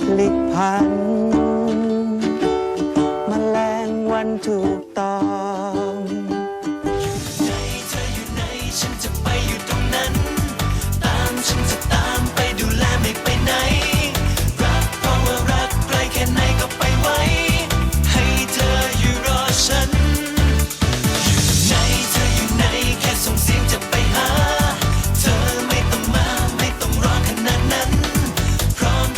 พลิกพัน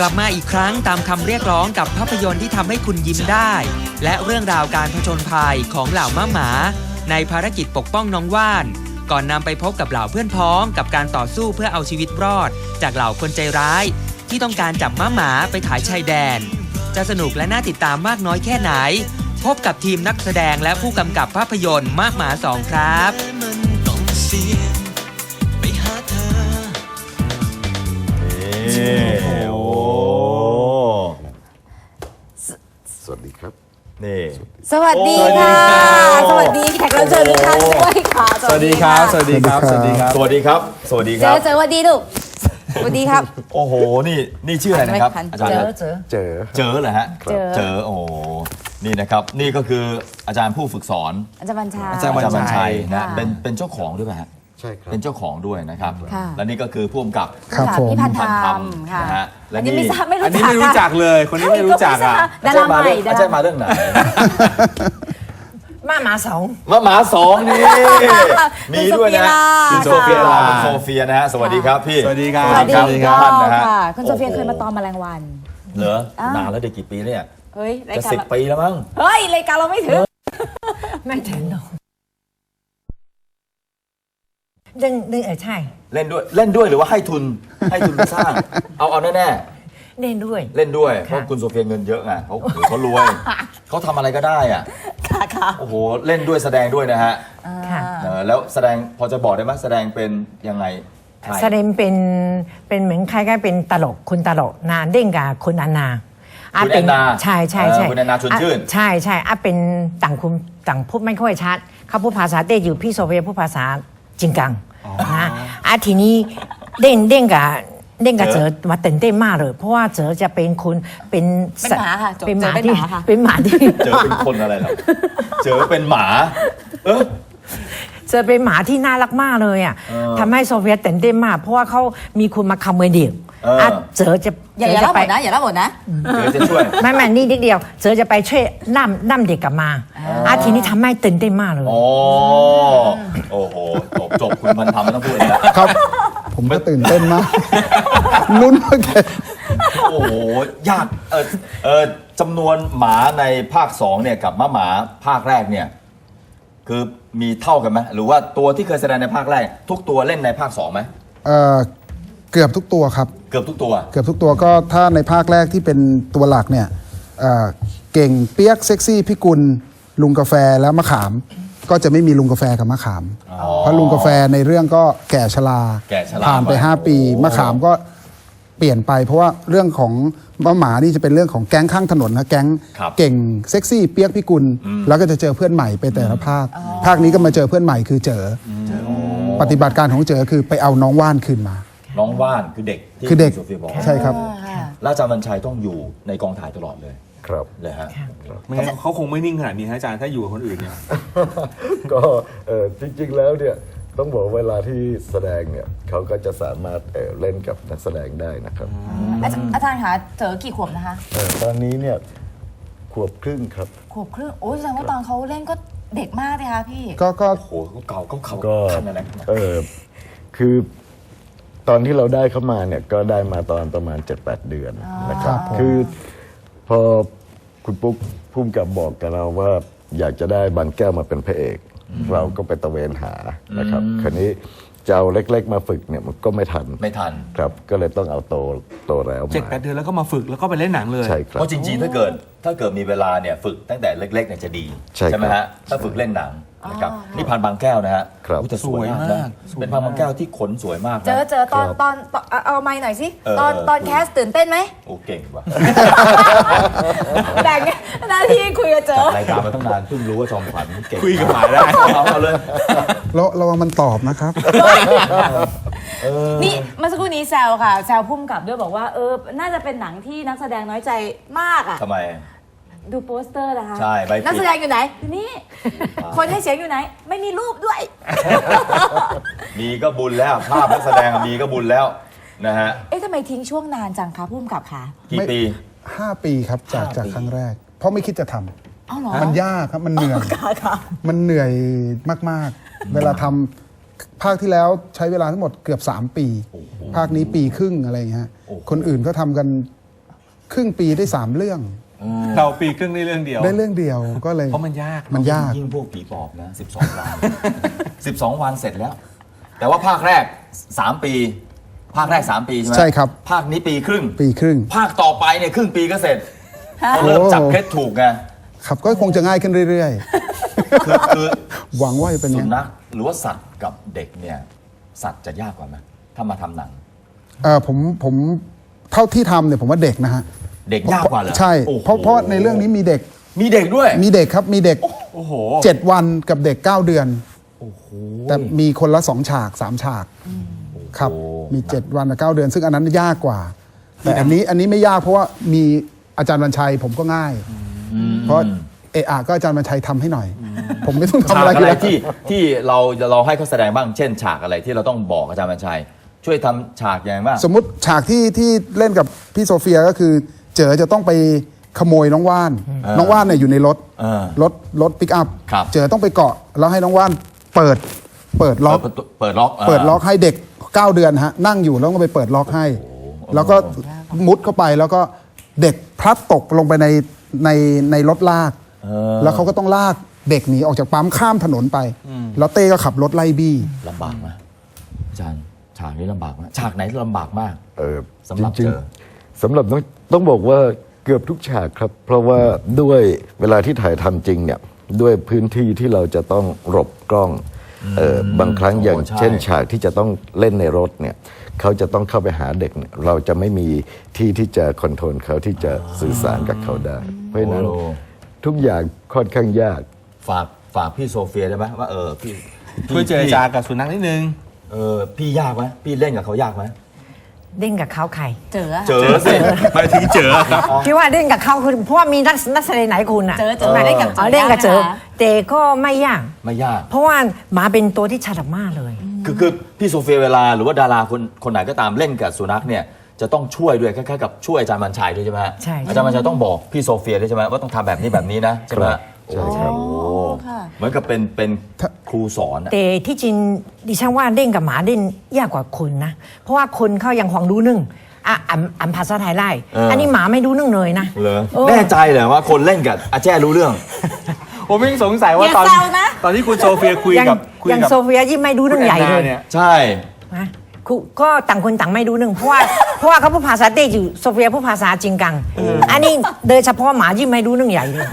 ลับมาอีกครั้งตามคำเรียกร้องกับภาพยนตร์ที่ทำให้คุณยิ้มได้ และเรื่องราวการผจญภัยของเหล่าม้าหมา ในภารกิจปกป้องน้องว่าน ก่อนนำไปพบกับเหล่าเพื่อนพ้องกับการต่อสู้เพื่อเอาชีวิตรอด จากเหล่าคนใจร้าย ที่ต้องการจับม้าหมาไปขายชายแดน จะสนุกและน่าติดตามมากน้อยแค่ไหน พบกับทีมนักแสดงและผู้กำกับภาพยนตร์มากหมาสองครับนี่โอ้ ส วัสดีครับ นี่ สวัสดีค่ะ สวัสดีแขกรับเชิญทุกท่านด้วยค่ะสวัสดีครับ สวัสดีครับ สวัสดีครับ สวัสดีครับ สวัสดีคเจรับ อเจอสวัสดีลูกสวัสดีครับ โอ้โห นี่ นี่ชื่ออะไรนะครับ อาจารย์เจคอรับเจอ เจอ เจอเหรอฮะ เจอ เจอ โอ้โห นี่นะครับ นี่ก็คืออาจารย์ผู้ฝึกสอนอาจารย์บัญชา อาจารย์อาจารย์วับัญญชัชัยยนะค่ะเป็น เป็นเจ้าของด้วยไหมฮะ ใช่ครับ เป็นเจ้าของด้วยนะครับ ค่ะ และนี่ก็คือผู้กำกับครับพี่พันธพันรธรรรมมค่ะนะฮะและอันนี้นี่ไม่ทราบไม่อันรู้นี้จักไม่รู้จักเลย คนนี้ไม่รู้จักอะดาราใหม่อาจารย์มาเรื่องอาจารย์มาเรื่องไหน มาหมาสองมาหมาสองนี่ มีด้วยนะคุคุณณโซโซเฟีเฟียยลาลา คุณโซเฟียนะฮะ สวัสดีครับพี่สวัสดีครับสวัสดีสวัสดีครับค่ะท่านนะฮะคุณโซเฟียโอ้โหเคยมาตอมแมลงวัน เหรออ้าว นานแล้วเด็กกี่ปีเนี่ย เฮ้ยรายจะการสิบเราปีแล้วมั้ง เฮ้ยรายการเราไม่ถึง ไม่ถึงหรอก ดึงดึงเออใช่ เล่นด้วยเล่นด้วยหรือว่าให้ทุนให้ทุนไปสร้าง เอาเอาแน่เล่นด้วย ๆเล่นด้วยเพราะคุณโซเฟียเงินเยอะไงเขาโอ้โหเขารวยเขาทำอะไรก็ได้อะค่ะค่ะโอ้โหเล่นด้วยแสดงด้วยนะฮะค่ะ เออแล้วแสดงพอจะบอกได้ไหมแสดงเป็นยังไงใคร แสดงเป็นเป็นเหมือนคล้ายๆเป็นตลกคุณตลกนาเด้งกับคุณแอนนาคุณแอเป็นนาใช่ใช่ใช่เออคุณแอนนาชวนชื่นอะใช่ใช่อะเป็นต่างคุณต่างพูดไม่ค่อยชัดเขาพูดภาษาเต้อยู่พี่โซเฟียพูดภาษา จริงกังนะอะทีนี้เด้งเด้งกับเด้งกับเจอมาตื่นเต้นมากเลย เพราะว่าเจอจะเป็นคุณเป็นเป็นหมาค่ะจบเป็นหมาเจอเป็นที่หมาค่ะเป็นหมาที่เจอเป็นคนอะไรหรอเจอเป็นหมา เออเจอเป็นหมาที่น่ารักมากเลยอะเออทำให้โซเฟียตื่นเต้นมาก เพราะว่าเขามีคุณมาคำเวเดียวเอออะเจอจะอย่าอย่าเจเล่าจะหมไปดนะอย่าเล่าหมดนะเจอจะช่วยไม่ไม่นี่นิดเดียว เจอจะไปช่วยน้ำน้ำเด็กกลับมาอาทีนี้ทำให้ตื่นเต้นมากเลยอ๋อ โอ้โหจบจบคุณพันธรรมไม่ต้องพูดเลยนะครับ ผมก็ตื่นเต้นมากลุ้นมากเลยโอ้โหยากเออเออจำนวนหมาในภาคสองเนี่ยกับม้าหมาภาคแรกเนี่ย คือมีเท่ากันไหมหรือว่าตัวที่เคยแสดงในภาคแรก ทุกตัวเล่นในภาคสองไหมเอ่อเกือบทุกตัวครับ เกือบทุกตัว เกือบทุกตัวก็ถ้าในภาคแรกที่เป็นตัวหลักเนี่ยเอ่อเก่งเปียกเซ็กซี่พิกุลลุงกาแฟแล้วมะขาม ก็จะไม่มีลุงกาแฟกับมะขาม เพราะลุงกาแฟในเรื่องก็แก่ชราแก่ชราผ่านไปไป5ปีโอ้มะขามก็เปลี่ยนไป เพราะว่าเรื่องของมะหมานี่จะเป็นเรื่องของแก๊งข้างถนนนะแก๊งครับเก่งเซ็กซี่เปียกพิกุล แล้วก็จะเจอเพื่อนใหม่ไปแต่ละภาค ภาคนี้ก็มาเจอเพื่อนใหม่คือเจออปฏิบัติการของเจอคือไปเอาน้องว่านคืนมา น้องว่านคือเด็กที่คือเด็กณโซฟียบอกใช่ครับแล้วอาจารย์บัญชัยต้องอยู่ในกองถ่ายตลอดเลย ครับเลยฮะไม่งั้นเขาคงไม่นิ่งขนาดนี้ฮะอาจารย์ถ้าอยู่กับคนอื่นเนี่ยก็เออจริงๆแล้วเนี่ยต้องบอกเวลาที่แสดงเนี่ยเขาก็จะสามารถเอ่อเล่นกับนักแสดงได้นะครับ อาจารย์อาจารย์คะเจอกี่ขวบนะคะเอ่อตอนนี้เนี่ยขวบครึ่งครับ ขวบครึ่งโอ้ยแสดงว่าตอนเขาเล่นก็เด็กมากเลยค่ะพี่ ก็ก็โอ้โหเขาเก่าเขาเขาก็ทันอะไรขนาดนั้นเออคือตอนที่เราได้เข้ามาเนี่ยก็ได้มาตอนประมาณ 7-8 เดือนนะครับครับผมคือพ อคุณปุ๊กพุ่มกับบอกกับเราว่าอยากจะได้บานแก้วมาเป็นพระเอก เราก็ไปตะเวนหานะครับคราวนี้จะเอาเล็ก ๆ มาฝึกเนี่ยมันก็ไม่ทันไม่ทัน ครับ ก็เลยต้องเอาโตโตแล้วเจ็ดมา แปดเดือนแล้วก็มาฝึกแล้วก็ไปเล่นหนังเลย ใช่ครับ เพราะจริงๆ ถ้าเกิดถ้าเกิดมีเวลาเนี่ยฝึกตั้งแต่เล็กๆเนี่ยจะดีใช่ครับ ไหมฮะถ้าฝึกเล่นหนัง นะครับนี่พันบางแก้วนะฮะครับ อุ๊ยแต่สวยมากสวยนะมากสวยมาก เป็นพันบางแก้วที่ขนสวยมากนะ เจอเจอตอนครับ ตอนตอนเอาเอาไม้หน่อยสิ เออ ตอนเออตอนแคสตื่นเต้นไหมโอ้เก่งว่ะแบ่งหน้าที่คุยกับเจอ รายการมาตั้งนานเพิ่งรู้ว่าจอมขวัญเก่งคุยกับหมาได้เอาเอาเลย ระระวังมันตอบนะครับ นี่เมื่อสักครู่นี้แซวค่ะ แซวพุ่มกับด้วยบอกว่าเออ น่าจะเป็นหนังที่นักแสดงน้อยใจมากอะ ทำไม ดูโปสเตอร์นะคะใช่ใบปิด นักแสดงอยู่ไหนอยู่นี่ คนให้เสียงอยู่ไหน ไม่มีรูปด้วย มีก็บุญแล้วภาพนักแสดงมีก็บุญแล้วนะฮะเอ๊ะทำไมทิ้งช่วงนานจังคะพุ่มกับคะกี่ปี ห้าปีครับจากจากครั้งแรก เพราะไม่คิดจะทำอ้าวเหรอมันยากครับมันเหนื่อย ค่ะค่ะ มันเหนื่อยมาก ๆ เวลาทำภาคที่แล้วใช้เวลาทั้งหมดเกือบ 3 ปี ภาคนี้ปีครึ่งอะไรอย่างเงี้ยฮะคนอื่นก็ทำกันครึ่งปีได้ 3 เรื่อง เราปีครึ่งได้เรื่องเดียว ได้เรื่องเดียวก็เลยเพราะมันยากมันยากยิ่งพวกผีปอบนะ 12 วัน 12 วันเสร็จแล้ว แต่ว่าภาคแรก 3 ปี ภาคแรก 3 ปีใช่ไหมใช่ครับ ภาคนี้ปีครึ่ง ปีครึ่ง ภาคต่อไปเนี่ยครึ่งปีก็เสร็จก็เริ่มจับเคล็ดถูกไงครับก็คงจะง่ายขึ้นเรื่อยคือคือๆหวังว่าจะเป็นอสุย่างนั้นนัขหรือว่าสัตว์กับเด็กเนี่ยสัตว์จะยากกว่าไหมถ้ามาทำหนังเอ่อผมผมเท่าที่ทำเนี่ยผมว่าเด็กนะฮะ เด็กยากกว่าเหรอใช่ โอ้โหเพราะเพราะในเรื่องนี้มีเด็ก มีเด็กด้วย มีเด็กครับ มีเด็กโอ้โหเจ็ดวันกับเด็กเก้าเดือนแต่มีคนละสองฉากสามฉากครับ โอ้มีเจ็ดวันกับเก้าเดือน ซึ่งอันนั้นยากกว่า แต่อันนี้อันนี้ไม่ยากเพราะว่ามีอาจารย์บรรชัยผมก็ง่าย เพราะเอะอะก็อาจารย์บรรชัยทำให้หน่อย ผมไม่ต้องทำฉากอะไรอะไรเลยที่ที่เราเราให้เขาแสดงบ้าง เช่น ฉากอะไรที่เราต้องบอกอาจารย์บัญชัย ช่วยทำฉากอย่างไรบ้าง สมมุติฉากที่ที่เล่นกับพี่โซเฟียก็คือ เจอจะต้องไปขโมยน้องว่าน น้องว่านเนี่ยอยู่ในรถเออรถรถปิกอัพ ครับ เจอต้องไปเกาะแล้วให้น้องว่านเปิดเปิดล็อก เปิดประตูเปิดล็อกเปิดล็อกให้เด็ก 9 เดือนฮะนั่งอยู่แล้วก็ไปเปิดล็อกให้ แล้วก็มุดเข้าไปแล้วก็เด็กพลัดตกลงไปในในในรถลาก แล้วเขาก็ต้องลากเด็กหนีออกจากปั๊มข้ามถนนไป แล้วเต้ก็ขับรถไล่บี้ ลำบากไหมอาจารย์ฉากนี้ลำบากไหมฉากไหนลำบากมากเออสำหรับจริงเจอ ๆ สำหรับต้องต้องบอกว่าเกือบทุกฉากครับ เพราะว่าด้วยเวลาที่ถ่ายทำจริงเนี่ยด้วยพื้นที่ที่เราจะต้องหลบกล้องเออบางครั้งอย่างโอ้ใช่เช่นฉากที่จะต้องเล่นในรถเนี่ยเขาจะต้องเข้าไปหาเด็กเนี่ยเราจะไม่มีที่ที่จะคอนโทรลเขาที่จะสื่อสารกับเขาได้ เพราะฉะนั้นโอ้ทุกอย่างค่อนข้างยาก ฝากฝากพี่โซเฟียได้ไหมว่าเออพี่ช่วยเจรจากับสุนัขนิดนึง เออพี่ยากไหมพี่เล่นกับเขายากไหม เด้งกับเขาใครเจออะเจอสิหมายถึงเจอครับพี่ว่าเด้งกับเขาคือเพราะว่ามีนักนักแสดงไหนคุณอะเจอเจอมาได้กับอ๋อเด้งกับเจอนะคะแต่ก็ไม่ยากไม่ยาก เพราะว่าหมาเป็นตัวที่ฉลาดมากเลย คือคือพี่โซเฟียเวลาหรือว่าดาราคนคนไหนก็ตามเล่นกับสุนัขเนี่ยจะต้องช่วยด้วยคล้ายๆกับช่วยอาจารย์บัญชัยด้วยใช่ไหมฮะใช่อาจารย์บัญชัยต้องบอกพี่โซเฟียด้วยใช่ไหมว่าต้องทำแบบนี้แบบนี้นะใช่ไหมครับ ใช่ครับ โอ้โหเหมือนกับเป็นเป็นครูสอนอะ แต่ที่จริงดิฉันว่าเด้งกับหมาเด้งยากกว่าคนนะ เพราะว่าคนเขายังหวังรู้นึ่งอะอ่านอ่านภาษาไทยได้อันนี้หมาไม่รู้นึ่งเลยนะเหรอเออ แน่ใจเหรอว่าคนเล่นกับอาแจ้รู้เรื่อง ผมยังสงสัยว่าอย่าตอนแซวนะ ตอนที่คุณโซเฟียคุยยังกับคุยยังกับโซเฟียยิ่งไม่รู้คุเรื่ณองแอใหญ่นเลนายเนี่ย ใช่ นะ คือก็ต่างคนต่างไม่รู้หนึ่งเพราะว่า เพราะว่าเขาพูดภาษาเต้อยู่โซเฟียพูดภาษาจริงกัง อันนี้โดยเฉพาะหมายิ่งไม่รู้เรื่องใหญ่เลย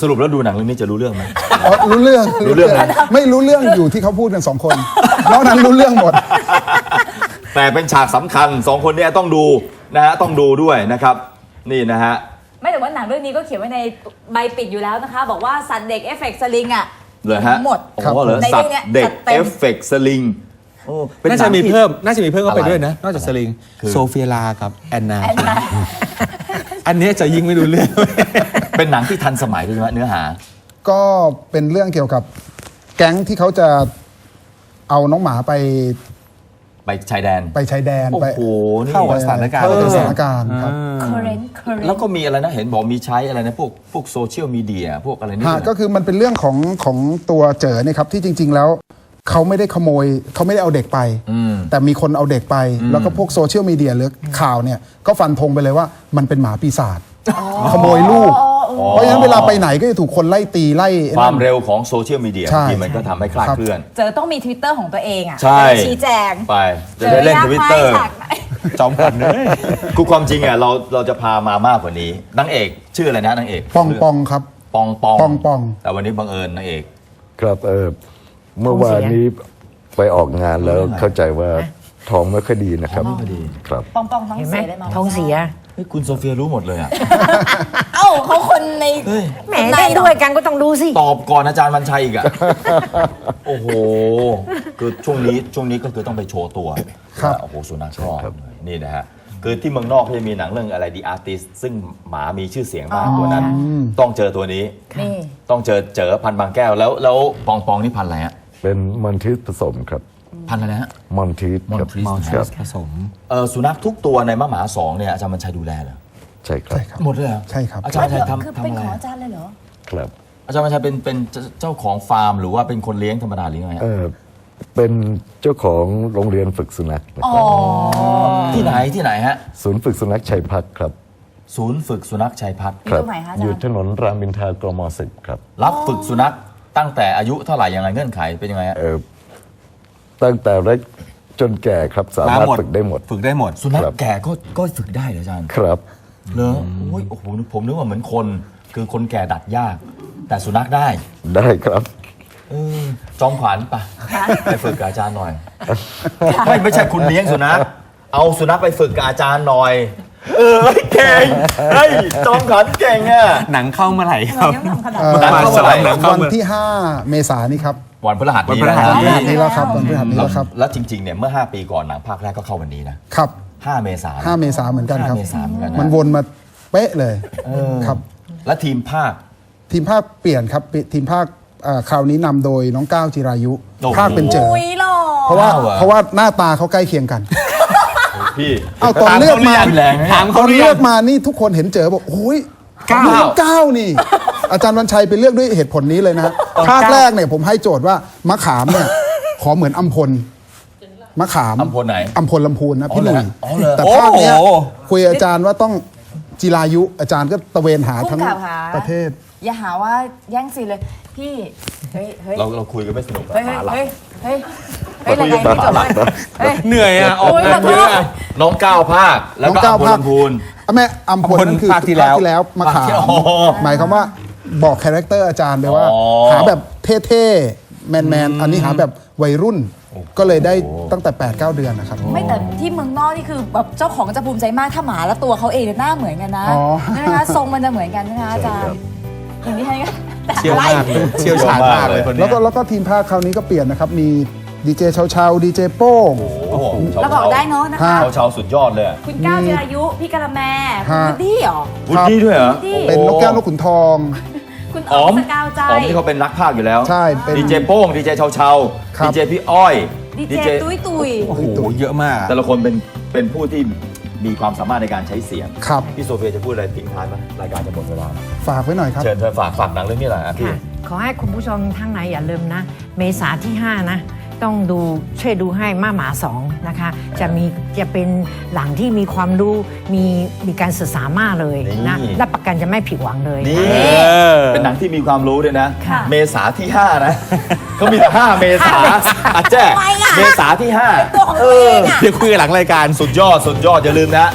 สรุปแล้วดูหนังเรื่องนี้จะรู้เรื่องไหม อ๋อรู้เรื่องรู้เรื่องนะ ไม่รู้เรื่องอยู่ที่เขาพูดกันสองคนนอกนั้นรู้เรื่องหมด แต่เป็นฉากสำคัญสองคนเนี้ต้องดูนะฮะต้องดูด้วยนะครับ นี่นะฮะ ไม่แต่ว่าหนังเรื่องนี้ก็เขียนไว้ในใบปิดอยู่แล้วนะคะ บอกว่าสัตว์เด็กเอฟเฟกต์สลิงอะ เลยฮะหมด โอ้โหเหรอในสัเรื่ตองว์เนี้ยเด็กจัดเต็เอมฟเฟกต์สลิง โอ้เป็นน่าหจะงมีที่เพิ่ม น่าจะมีเพิ่มเข้าไปอะไรด้วยนะ นอกจากสลิงคือโซเฟียลากับแอนนา อันเนี้ยจะยิ่งไม่รู้เรื่อง เป็นหนังที่ทันสมัยด้วยใช่ไหมเนื้อหา ก็เป็นเรื่องเกี่ยวกับแก๊งที่เขาจะเอาน้องหมาไป ไปชายแดน ไปชายแดน โอ้ไปโห นี่เข้ากับสถานการณ์เข้ากับสถานการณ์ครับ current current แล้วก็มีอะไรนะ เห็นบอกมีใช้อะไรนะพวกพวกโซเชียลมีเดียพวกอะไรนี่ฮะด้วยนะก็คือมันเป็นเรื่องของของตัวเจอเนี่ยครับที่จริง ๆ แล้ว เขาไม่ได้ขโมยเขาไม่ได้เอาเด็กไปอืมแต่มีคนเอาเด็กไป แล้วก็พวกโซเชียลมีเดียหรือข่าวเนี่ย ก็ฟันธงไปเลยว่ามันเป็นหมาปีศาจขโมยลูก เพราะฉะนั้นเวลาไปไหนก็จะถูกคนไล่ตีไล่ไอ้ควานั่มนเร็วของโซเชียลมีเดียใช่ที่มันก็ทำให้คลาดครับเคลื่อน เจอต้องมี Twitter ของตัวเองอะใช่จะได้ชี้แจงไป จะได้เล่นจทอยากวิตไหมเตอร์ฉากไหนจอมขวัญเลยคือความจริงอะเราเราจะพามามากกว่านี้นางเอกชื่ออะไรนะนางเอกปองปองครับ ปองปองปองปองแต่วันนี้บังเอิญนางเอก ครับเออ เมื่อวานนี้ไปออกงานแล้วเข้าใจว่าท้องไม่ค่อยดีนะครับท้องไม่ค่อยดี ครับปองปองท้องเห็นไหมเสียเลยมั้งท้องเสีย เฮ้ยคุณโซเฟียรู้หมดเลยอะ เอ้าเขาคนในแหมในเล่นด้วยกันก็ต้องรู้สิ ตอบก่อนอาจารย์วันชัยอีกอะโอ้โห คือช่วงนี้ช่วงนี้ก็คือต้องไปโชว์ตัวครับโอ้โห สุนัขชอบนี่นะฮะ คือที่เมืองนอกเขาจะมีหนังเรื่องอะไรดีอาร์ติสซึ่งหมามีชื่อเสียงมากตัวนั้น ต้องเจอตัวนี้ นี่ ต้องเจอเจอพันธุ์บางแก้วแล้วแล้วปองปองนี่พันธุ์อะไรฮะ เป็นมอนทิสผสมครับพันธุ์อะไรนะฮะมอนทิสครับ Maltese ครับผสม เออสุนัขทุกตัวในมะหมาสองเนี่ยอาจารย์วันชัยดูแลเหรอใช่ครับใช่ครับ หมดเลยเหรอใช่ครับ อาจารย์วันชัยคือทำทำเป็นอะไรของอะอาจารย์เลยเหรอ ครับอาจารย์วันชัยเป็นเป็นเจ้าเจ้าของฟาร์ม หรือว่าเป็นคนเลี้ยงธรรมดาหรือไงฮะเออเป็นเจ้าของโรงเรียนฝึกสุนัขนะอ๋คอ รับที่ไหนที่ไหนฮะศูนย์ฝึกสุนัขชัยพัฒน์ครับ ศูนย์ฝึกสุนัขชัยพัฒน์อยู่ครัตรงไหนคะอาจารย์ อยู่ถนนรามอินทรากมสิบครับ รับฝึกสุนัข ตั้งแต่อายุเท่าไหร่ยังไงเงื่อนไขเป็นยังไงฮะเออตั้งแต่เล็กจนแก่ครับสามารถฝึกได้หมด ฝึกได้หมด สุนัขครับแก่ก็ก็ฝึกได้เหรออาจารย์ครับ เหรอโอ้ยโอ้โหผมนึกว่าเหมือนคน คือคนแก่ดัดยาก แต่สุนัขได้ได้ครับ เออจอมขวัญปะไปฝึกกับอาจารย์หน่อย ไม่ไม่ใช่คุณเลี้ยงสุนัขเอาสุนัขไปฝึกกับอาจารย์หน่อย เออเก่งเฮ้ยจอมขวัญเก่งอะ หนังเข้าเมื่อไหร่ครับยังทำขนาดเอ่อหนังเข้าเมื่อไหร่หนังเข้าวันเมื่อที่ 5 เมษายนนี้ครับวันพฤหัสนี้วันพฤหัสนะวันพฤฮะหัสนี้แล้วครับวันพฤหัสนี้แล้วแล้วครับแล้วจริงๆเนี่ยเมื่อ 5 ปีก่อนหนังภาคแรกก็เข้าวันนี้นะ ครับ 5 เมษายน 5 เมษายนเหมือนกันครับ5เมษายนเหมือนกันนะ มันวนมาเป๊ะเลยเออครับ และทีมภาค ทีมภาคเปลี่ยนครับทีมภาคเอ่อคราวนี้นำโดยน้องก้าวจิรายุ โอ้โห ภาคเป็นเจอ อุ้ยหล่อเพราะว่าก้าวเหรอ เพราะว่าหน้าตาเขาใกล้เคียงกัน พี่เอาตอนเลือกมาแรงนะถามตเขาอนหรือเลืยัองกมานี่ทุกคนเห็นเจอบอกโอ้ยก้าวน้องก้าวนี่ อาจารย์วันชัยไปเลือกด้วยเหตุผลนี้เลยนะภาคแรกเนี่ยผมให้โจทย์ว่ามะขามเนี่ย ขอเหมือนอัมพลมะขามอำพลไหนอัมพลลำพูนนะพี่หอ๋อนุ่เหรยออ๋อเหรอแต่ภาคเนี้ยโอ้โห คุยอาจารย์ว่าต้องจิรายุอาจารย์ก็ตะเวนหาทั้งผู้กำกับหา ประเทศ อย่าหาว่าแย่งซีนเลย พี่เฮ้ยเฮ้ยเราเราคุยกันไม่สนุกอะเฮ้ยหมาหลับเฮ้ยเฮ้ยเฮ้ยเฮ้ยอะไรไม่จบเลยเฮ้ย เหนื่อยอะ ออกโอ้ยงานขอโทษ เยอะอะน้องก้าวภาค แล้วน้องก็ก้าวอัมพลภาค ลำพูนอะแม่อัมพลอัมพลนั่นคือภาคที่แล้วมะขามอ๋อหมายความว่าบอกคาแรคเตอร์อาจารย์ไปว่า อ๋อ หาแบบเท่ๆ แมนๆ อันนี้หาแบบวัยรุ่น ก็เลยได้ตั้งแต่ 8-9 เดือนนะครับ ไม่แต่ที่เมืองนอกนี่คือแบบเจ้าของจะภูมิใจมากถ้าหมาแล้วตัวเขาเองเนี่ยหน้าเหมือนกันนะอ๋อ ใช่ไหมคะทรงมันจะเหมือนกันใช่ไหมคะอาจารย์ อย่างนี้ใช่ไหมแต่เชี่ยวอะไรมากเลยเชี่ยวชาญมากเลยคนเนี้แล้วยก็แล้วก็ทีมภาคคราวนี้ก็เปลี่ยนนะครับ มีดีเจเชาเชาดีเจโป้ง โอ้โหแล้วบอกได้เนาะนะคะฮะเชาเชาสุดยอดเลยอะคุณก้าวจิรายุ พี่กะละแมคุณฮะวุฒิเหรอวุฒิด้วยเหรอวุฒิเป็นนกแก้วนกขุนทอง คุณอ๋อ๋ออมมสกาวใจ อ๋อมที่เขาเป็นนักภาคอยู่แล้วใช่เป็นดีเจโป้งดีเจเชาเชาครับ ดีเจพี่อ้อยดีเจตุ้ยตุยโอ้โหเยอะมากแต่ละคนเป็นเป็นผู้ที่ มีความสามารถในการใช้เสียง ครับ พี่โซเฟียจะพูดอะไรทิ้งท้ายไหมรายการจะหมดเวลาแล้วฝากไว้หน่อยครับ เชิญเชิญฝากฝากหนังเรื่องนี้หน่อยอะพี่ ค่ะขอให้คุณผู้ชมทั้งไหนอย่าลืมนะ เมษาที่ 5 นะ ต้องดูช่วยดูให้มาหมาสองนะคะ จะมีจะเป็นหลังที่มีความรู้มีมีการศึกษามากเลยนะนี่ รับประกันจะไม่ผิดหวังเลยนี่ นะ เป็นหนังที่มีความรู้ด้วยนะ ค่ะ เมษาที่ 5 นะ เขามีแต่5เมษาอาแจ้ ทำไมอะเมษาที่ตัวของตัวเองอะเดี๋ยวคุยกันหลังรายการ5สุดยอด สุดยอด อย่าลืมนะ